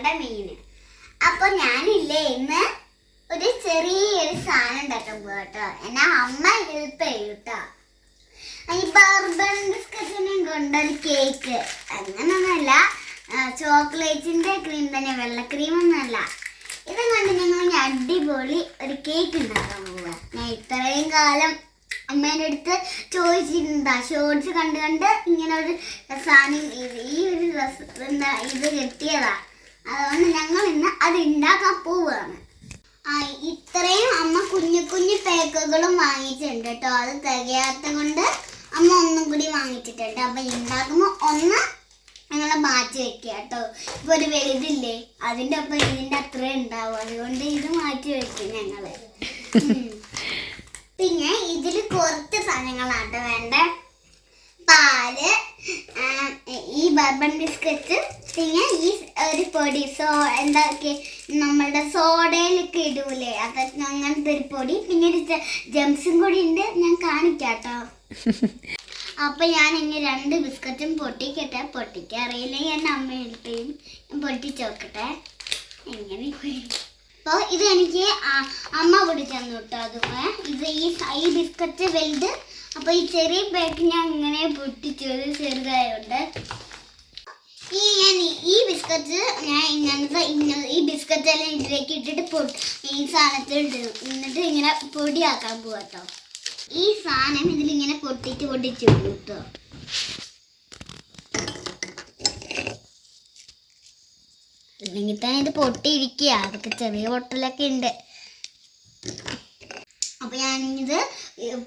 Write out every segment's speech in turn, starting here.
ഞങ്ങളുടെ മീന് അപ്പൊ ഞാനില്ലേ ഇന്ന് ഒരു ചെറിയൊരു സാധനം ഉണ്ടാക്കാൻ പോകട്ടോ എന്നാ അമ്മ ഹെൽപ്പ് ചെയ്യൂട്ടോ ഈ ബർബൺ ബിസ്ക്കറ്റിനും കൊണ്ടൊരു കേക്ക് അങ്ങനൊന്നുമല്ല. ചോക്ലേറ്റിന്റെ ക്രീം തന്നെ വെള്ള ക്രീം ഒന്നുമല്ല. ഇത് കൊണ്ട് ഞങ്ങൾ അടിപൊളി ഒരു കേക്ക് ഉണ്ടാക്കാൻ പോവുക ഞാൻ ഇത്രയും കാലം അമ്മേന്റെ അടുത്ത് ചോദിച്ചിരുന്നതാ. ഷോർട്സ് കണ്ട് കണ്ട് ഇങ്ങനെ ഒരു സാധനം ഈ ഒരു എന്താ ഇത് കിട്ടിയതാ. അതുകൊണ്ട് ഞങ്ങൾ ഇന്ന് അത് ഉണ്ടാക്കാൻ പോവുകയാണ് ആ ഇത്രയും അമ്മ കുഞ്ഞു കുഞ്ഞു പേക്കുകളും വാങ്ങിയിട്ടുണ്ട് കേട്ടോ. അത് തികയാത്ത കൊണ്ട് അമ്മ ഒന്നും കൂടി വാങ്ങിച്ചിട്ടുണ്ട്. അപ്പം ഉണ്ടാക്കുമ്പോൾ ഒന്ന് ഞങ്ങൾ മാറ്റി വെക്കുക കേട്ടോ. ഇപ്പോൾ ഒരു വലുതില്ലേ അതിന്റെ ഒപ്പം ഇതിന്റെ അത്ര ഉണ്ടാവും. അതുകൊണ്ട് ഇത് മാറ്റി വെക്കും ഞങ്ങൾ. പിന്നെ ഇതിൽ കുറച്ച് സാധനങ്ങളാട്ടോ വേണ്ടേ. പാൽ ഈ ബർബൺ ബിസ്ക്കറ്റ് പിന്നെ ഈ ഒരു പൊടി സോ എന്താക്കി നമ്മളുടെ സോഡയിലൊക്കെ ഇടൂലേ? അതൊക്കെ അങ്ങനത്തെ ഒരു പൊടി. പിന്നെ ഒരു ജംസും കൂടി ഉണ്ട്. ഞാൻ കാണിക്കാട്ടോ. അപ്പൊ ഞാൻ ഇനി രണ്ട് ബിസ്ക്കറ്റും പൊട്ടിക്കട്ടെ. പൊട്ടിക്കാൻ അറിയില്ല ഞാൻ അമ്മ എടുത്തേയും ഞാൻ പൊട്ടിച്ച് നോക്കട്ടെ. എങ്ങനെ അപ്പോൾ ഇത് എനിക്ക് അമ്മ പൊടിച്ചു അതുപോലെ ഇത് ഈ ഈ ബിസ്ക്കറ്റ് വലുത്. അപ്പോൾ ഈ ചെറിയ പാക്ക് ഞാൻ ഇങ്ങനെ പൊട്ടിച്ചത് ചെറുതായുണ്ട്. ഞാൻ ഈ- ബിസ്ക്കറ്റ് ഞാൻ ഇങ്ങനത്തെ ഇങ്ങനെ ഈ ബിസ്ക്കറ്റ് എല്ലാം ഇതിലേക്ക് ഇട്ടിട്ട് പൊടി ഈ സാധനത്തിൽ ഇടും എന്നിട്ട് ഇങ്ങനെ പൊടിയാക്കാൻ പോവാട്ടോ ഈ സാധനം ഇതിലിങ്ങനെ പൊട്ടിച്ച് പൊട്ടിച്ച് ഇടും കേട്ടോ അല്ലെങ്കിൽ തന്നെ ഇത് പൊട്ടിയിരിക്കുക അതൊക്കെ ചെറിയ പൊട്ടലൊക്കെ ഉണ്ട്. അപ്പൊ ഞാനിത്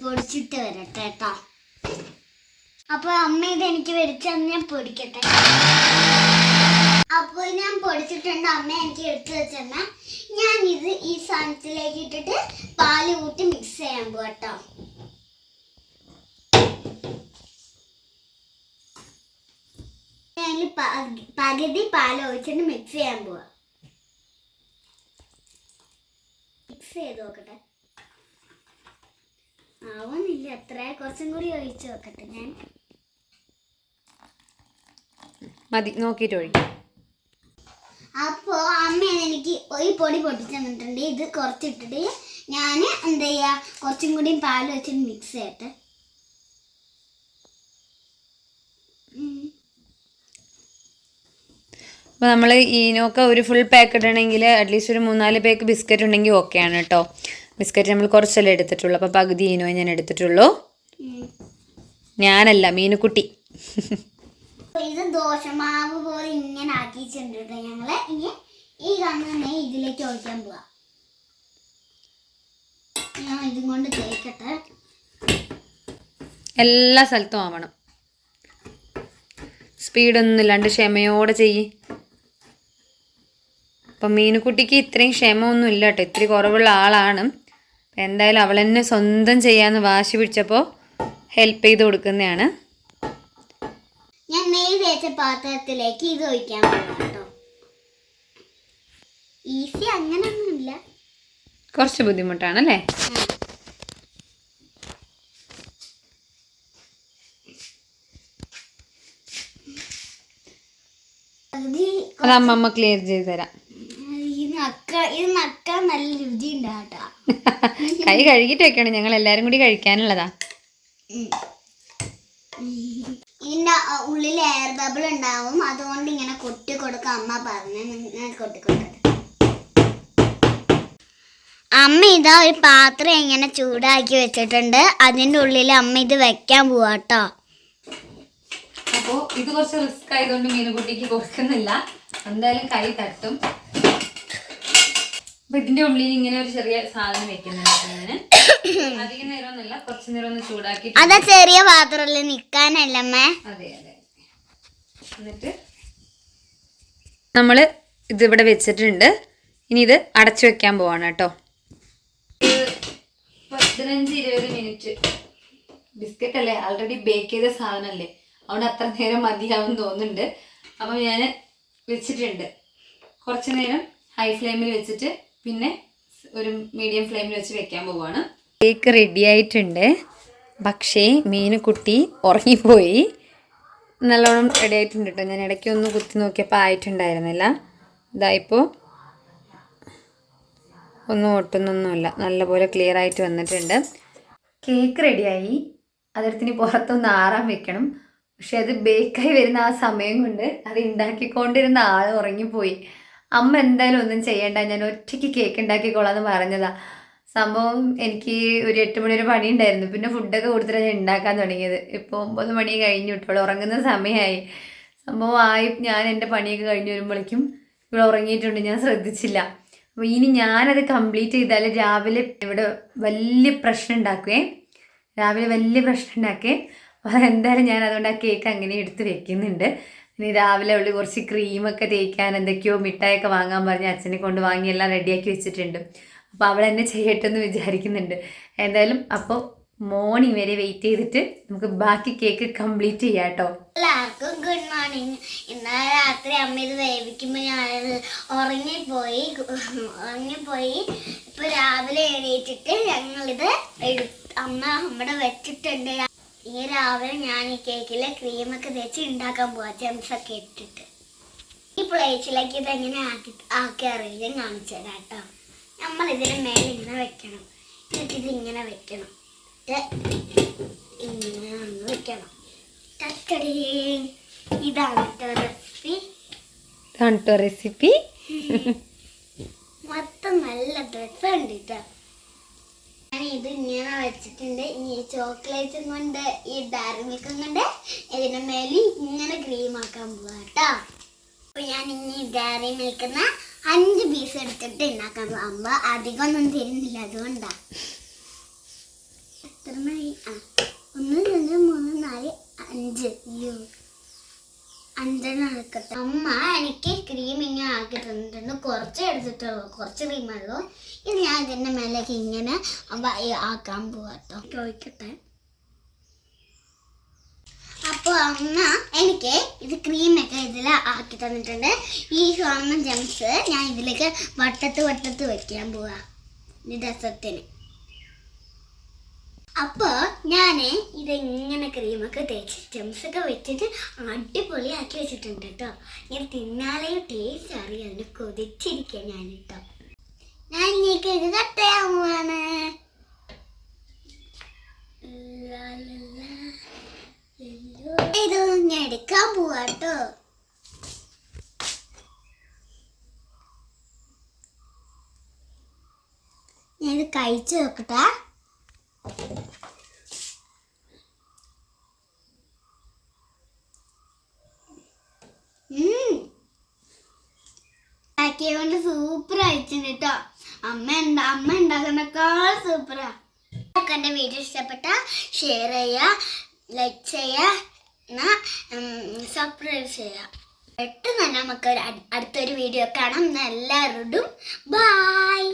പൊടിച്ചിട്ട് വരട്ടെ കേട്ടോ അപ്പൊ അമ്മ ഇത് എനിക്ക് വരച്ച് ഞാൻ പൊടിക്കട്ടെ. അപ്പോൾ ഞാൻ പൊടിച്ചിട്ടുണ്ട്. അമ്മ എനിക്ക് എടുത്ത് വെച്ചെന്ന. ഞാൻ ഇത് ഈ സാധനത്തിലേക്ക് ഇട്ടിട്ട് പാൽ കൂട്ടി മിക്സ് ചെയ്യാൻ പോകട്ടോ ഞാൻ പകുതി പാൽ ഒഴിച്ചിട്ട് മിക്സ് ചെയ്യാൻ പോവാ. മിക്സ് ചെയ്ത് നോക്കട്ടെ. ആവുന്നില്ല എത്ര കുറച്ചും കൂടി ഒഴിച്ച് നോക്കട്ടെ ഞാൻ. മതി നോക്കിയിട്ട് ഒഴിക്കും. അപ്പോൾ അമ്മയാണ് എനിക്ക് ഈ പൊടി പൊട്ടിച്ച് തന്നിട്ടുണ്ട്. ഇത് കുറച്ചിട്ടിട്ട് ഞാൻ എന്താ ചെയ്യുക കുറച്ചും കൂടി പാൽ വെച്ചിട്ട് മിക്സ് ചെയ്യട്ടെ. അപ്പോൾ നമ്മൾ ഈനൊക്കെ ഒരു ഫുൾ പാക്ക് ഇടണമെങ്കിൽ അറ്റ്ലീസ്റ്റ് ഒരു മൂന്നാൽ പേക്ക് ബിസ്ക്കറ്റ് ഉണ്ടെങ്കിൽ ഓക്കെയാണ് കേട്ടോ ബിസ്ക്കറ്റ് നമ്മൾ കുറച്ചല്ലേ എടുത്തിട്ടുള്ളൂ. അപ്പോൾ പകുതി ഈനോ ഞാൻ എടുത്തിട്ടുള്ളൂ. ഞാനല്ല മീനുക്കുട്ടി. ഇത് ദോശമാവ് പോലെ ഇങ്ങനെ ആക്കിയിട്ടുണ്ട് ഞങ്ങൾ ഞങ്ങൾ. ഇനി ഈ കാണുന്ന ഇതിലേക്ക് ഒഴിക്കാൻ പോവാ. ഞാൻ ഇതും കൊണ്ട് തേക്കട്ടെ. എല്ലാ സ്ഥലത്തും ആവണം. സ്പീഡൊന്നും ഇല്ലാണ്ട് ക്ഷമയോടെ ചെയ്യ്. അപ്പം മീനുക്കുട്ടിക്ക് ഇത്രയും ക്ഷമയൊന്നും ഇല്ല കേട്ടോ. ഇത്തിരി കുറവുള്ള ആളാണ്. എന്തായാലും അവൾ തന്നെ സ്വന്തം ചെയ്യാമെന്ന് വാശി പിടിച്ചപ്പോൾ ഹെൽപ്പ് ചെയ്ത് കൊടുക്കുന്നതാണ്. ഞാൻ നെയ്യ് തേച്ച പാത്രത്തിലേക്ക് ഇത് ഒഴിക്കാൻ കേട്ടോ. ഈസി അങ്ങനെയൊന്നുമില്ല കുറച്ച് ബുദ്ധിമുട്ടാണല്ലേ? അല്ലേ അത് അമ്മമ്മ ക്ലിയർ ചെയ്ത് തരാം. നല്ല രുചി ഉണ്ടാട്ടാ കൈ കഴുകിട്ട് വെക്കണം. ഞങ്ങൾ എല്ലാരും കൂടി കഴിക്കാനുള്ളതാ. ഇതിന്റെ ഉള്ളിൽ എയർ ബബിൾ ഉണ്ടാവും. അതുകൊണ്ട് ഇങ്ങനെ കൊട്ടി കൊടുക്കാം. അമ്മ പറഞ്ഞു കൊട്ടി കൊട്ടിക്കൊടുക്കട്ടെ അമ്മ ഇതാ ഒരു പാത്രം ഇങ്ങനെ ചൂടാക്കി വെച്ചിട്ടുണ്ട്. അതിന്റെ ഉള്ളിൽ അമ്മ ഇത് വെക്കാൻ പോവാട്ടോ അപ്പോൾ ഇത് കുറച്ച് റിസ്ക് ആയതുകൊണ്ട് മീനുകുട്ടിക്ക് കൊടുക്കുന്നില്ല. എന്തായാലും കൈ തട്ടും. അപ്പൊ ഇതിന്റെ ഉള്ളിൽ ഇങ്ങനെ ഒരു ചെറിയ സാധനം വെക്കുന്നുണ്ട് അധികം ഒന്നല്ല കുറച്ച് നേരം ഒന്ന് ചൂടാക്കി അതാ ചെറിയ പാത്രത്തിൽ നിക്കാനല്ലമ്മേ അതെ അതെ. എന്നിട്ട് നമ്മൾ ഇതിവിടെ വെച്ചിട്ടുണ്ട്. ഇനി ഇത് അടച്ചു വെക്കാൻ പോവാണ് കേട്ടോ. പതിനഞ്ച് ഇരുപത് മിനിറ്റ് ബിസ്ക്കറ്റ് അല്ലേ? ആൾറെഡി ബേക്ക് ചെയ്ത സാധനമല്ലേ? അതുകൊണ്ട് അത്ര നേരം മതിയാവും തോന്നുന്നുണ്ട്. അപ്പം ഞാൻ വെച്ചിട്ടുണ്ട്. കുറച്ച് നേരം ഹൈ ഫ്ലെയിമിൽ വെച്ചിട്ട് പിന്നെ ഒരു മീഡിയം ഫ്ലെയിമിൽ വെച്ച് വെക്കാൻ പോവാണ്. കേക്ക് റെഡി ആയിട്ടുണ്ട്. പക്ഷേ മീനുകുട്ടി ഉറങ്ങിപ്പോയി. നല്ലോണം റെഡി ആയിട്ടുണ്ട് കേട്ടോ. ഞാൻ ഇടയ്ക്ക് ഒന്ന് കുത്തി നോക്കിയപ്പോൾ ആയിട്ടുണ്ടായിരുന്നില്ല. ഇതായിപ്പോൾ ഒന്നും ഒട്ടുന്നൊന്നുമില്ല. നല്ലപോലെ ക്ലിയർ ആയിട്ട് വന്നിട്ടുണ്ട്. കേക്ക് റെഡിയായി അതെടുത്തിന് പുറത്തൊന്ന് ആറാൻ വെക്കണം. പക്ഷെ അത് ബേക്കായി വരുന്ന ആ സമയം കൊണ്ട് അത് ഉണ്ടാക്കിക്കൊണ്ടിരുന്ന ആൾ ഉറങ്ങിപ്പോയി. അമ്മ എന്തായാലും ഒന്നും ചെയ്യണ്ട. ഞാൻ ഒറ്റയ്ക്ക് കേക്ക് ഉണ്ടാക്കിക്കോളാന്ന് പറഞ്ഞതാ. സംഭവം എനിക്ക് ഒരു എട്ട് മണി ഒരു പണി ഉണ്ടായിരുന്നു പിന്നെ ഫുഡൊക്കെ കൊടുത്തിട്ട് ഞാൻ ഉണ്ടാക്കാൻ തുടങ്ങിയത്. ഇപ്പോൾ ഒമ്പത് മണി കഴിഞ്ഞു. ഇട്ടോളൂ ഉറങ്ങുന്ന സമയമായി ആയി. ഞാൻ എന്റെ പണിയൊക്കെ കഴിഞ്ഞ് വരുമ്പോഴേക്കും ഇവിടെ ഉറങ്ങിയിട്ടുണ്ട്. ഞാൻ ശ്രദ്ധിച്ചില്ല. അപ്പോൾ ഇനി ഞാനത് കംപ്ലീറ്റ് ചെയ്താൽ രാവിലെ ഇവിടെ വലിയ പ്രശ്നം ഉണ്ടാക്കുവേ. രാവിലെ വലിയ പ്രശ്നം ഉണ്ടാക്കേ. അപ്പോൾ എന്തായാലും ഞാൻ അതുകൊണ്ട് ആ കേക്ക് അങ്ങനെ എടുത്ത് വെക്കുന്നുണ്ട്. ഇനി രാവിലെ ഉള്ളി കുറച്ച് ക്രീമൊക്കെ തേക്കാൻ എന്തൊക്കെയോ മിഠായൊക്കെ വാങ്ങാൻ പറഞ്ഞ് അച്ഛനെ കൊണ്ട് വാങ്ങി എല്ലാം റെഡിയാക്കി വെച്ചിട്ടുണ്ട്. അപ്പോൾ അവൾ എന്നെ ചെയ്യട്ടെ എന്ന് വിചാരിക്കുന്നുണ്ട്. എന്തായാലും അപ്പോൾ മോർണിംഗ് വരെ വെയിറ്റ് ചെയ്തിട്ട് നമുക്ക് ബാക്കി കേക്ക് കംപ്ലീറ്റ് ചെയ്യാം കേട്ടോ. എല്ലാവർക്കും ഗുഡ് മോർണിംഗ്. ഇന്നലെ രാത്രി അമ്മ ഇത് വേവിക്കുമ്പോൾ ഞാൻ ഉറങ്ങിപ്പോയി ഉറങ്ങിപ്പോയി. ഇപ്പൊ രാവിലെ എണീറ്റിട്ട് ഞങ്ങളിത് അമ്മ നമ്മുടെ വെച്ചിട്ടുണ്ട്. ഈ രാവിലെ ഞാൻ ഈ കേക്കിലെ ക്രീമൊക്കെ തേച്ച് ഉണ്ടാക്കാൻ പോവാ ഒക്കെ ഇട്ടിട്ട്. ഈ പ്ലേറ്റിലേക്ക് ഇത് എങ്ങനെ ആക്കി ആക്കി അറിയാൻ കാണിച്ചു തരാം കേട്ടോ. നമ്മൾ ഇതിന് മേലെ ഇങ്ങനെ വെക്കണം. എന്നിട്ട് ഇതിങ്ങനെ വെക്കണം. ഇത് ഇങ്ങനെ ഒന്ന് വെക്കണം. ഇതാണ് റെസിപ്പി ഇതാണ് കേട്ടോ റെസിപ്പി മൊത്തം നല്ല ഡ്രസ് ഉണ്ട് കേട്ടോ. ഞാൻ ഇത് ഇങ്ങനെ വെച്ചിട്ടുണ്ട്. ഈ ചോക്ലേറ്റും കൊണ്ട് ഈ ഡയറി മിൽക്കും കൊണ്ട് ഇതിന്റെ മേലെ ഇങ്ങനെ ക്രീം ആക്കാൻ പോവാ കേട്ടോ. അപ്പൊ ഞാൻ ഇനി ഡയറി മിൽക്കുന്ന അഞ്ച് പീസ് എടുത്തിട്ട് ഉണ്ടാക്കാൻ പോകുമ്പോ അധികം ഒന്നും തരുന്നില്ല അതുകൊണ്ടാ. എത്ര ആ ഒന്ന് രണ്ട് മൂന്ന് നാല് അഞ്ച്. അയ്യോ. അഞ്ചെണ്ണം എടുക്കട്ടെ അമ്മ എനിക്ക് ക്രീം ഇങ്ങനെ ആക്കി കുറച്ച് എടുത്തിട്ടുള്ളൂ. കുറച്ച് ക്രീം ഉള്ളൂ. ഇത് ഞാൻ ഇതിന്റെ മേലേക്ക് ഇങ്ങനെ ആക്കാൻ പോവാട്ടോ ചോദിക്കട്ടെ. അപ്പോൾ അമ്മ എനിക്ക് ഇത് ക്രീമൊക്കെ ഇതിൽ ആക്കി തന്നിട്ടുണ്ട്. ഈ സ്വർണ ജംസ് ഞാൻ ഇതിലേക്ക് വട്ടത്ത് വട്ടത്ത് വയ്ക്കാൻ പോവാ. ഈ രസത്തിന്. അപ്പൊ ഞാൻ ഇതെങ്ങനെ ക്രീമൊക്കെ തേച്ച് ഒക്കെ വെച്ചിട്ട് അടിപൊളിയാക്കി വെച്ചിട്ടുണ്ട് കേട്ടോ ഞാൻ തിന്നാലേ ടേസ്റ്റ് അറിയാം. അതിന് കൊതിച്ചിരിക്കുക ഞാൻ കേട്ടോ ഞാൻ ഇങ്ങേക്ക് ഇത് കട്ട്. ഇത് ഞാൻ എടുക്കാൻ പോവാട്ടോ ഞാനിത് ഞാൻ കഴിച്ചു നോക്കട്ടെ കൊണ്ട് സൂപ്പർ അയച്ചിട്ടുണ്ട് കേട്ടോ അമ്മ എന്താ അമ്മ ഉണ്ടാക്കുന്നേക്കാൾ സൂപ്പറാ എന്റെ വീഡിയോ ഇഷ്ടപ്പെട്ട ഷെയർ ചെയ്യുക ലൈക്ക് ചെയ്യുക സബ്സ്ക്രൈബ് ചെയ്യുക. പെട്ടെന്ന് തന്നെ നമുക്ക് അടുത്തൊരു വീഡിയോ കാണാം. എല്ലാവരോടും ബായ്